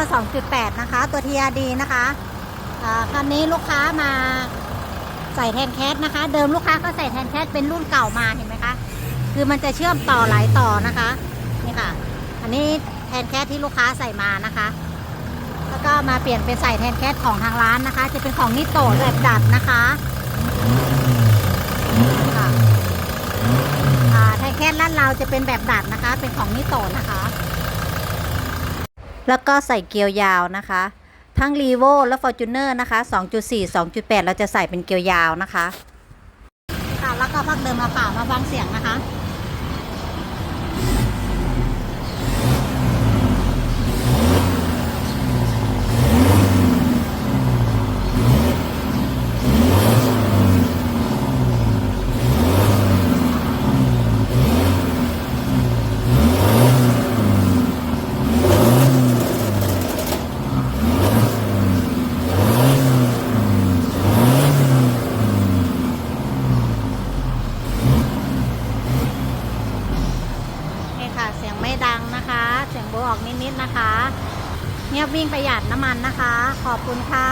Fortuner 2.8 นะคะ ตัว TRD นะคะอ่าคันนี้ลูกค้ามาใส่แทนแคสนะคะ เดิมลูกค้าก็ใส่แทนแคสเป็นรุ่นเก่ามาเห็นไหมคะ คือมันจะเชื่อมต่อหลายต่อนะคะ นี่ค่ะ อันนี้แทนแคสที่ลูกค้าใส่มานะคะ แล้วก็มาเปลี่ยนเป็นใส่แทนแคสของทางร้านนะคะ จะเป็นของนิโตะแบบดัดนะคะแทนแคสร้านเราจะเป็นแบบดัดนะคะ เป็นของนิโตะนะคะ แล้วก็ใส่เกลียวยาวนะคะ ทั้ง r ีโวและ Fortuner นะคะ 2.4 2.8 เราจะใส่เป็นเกลียวยาวนะคะ ค่ะ แล้วก็พักเดิมมาเปล่ามาฟังเสียงนะคะ ไม่ดังนะคะ เสียงโบออกนิดๆนะคะ เงียบวิ่งประหยัดน้ำมันนะคะ ขอบคุณค่ะ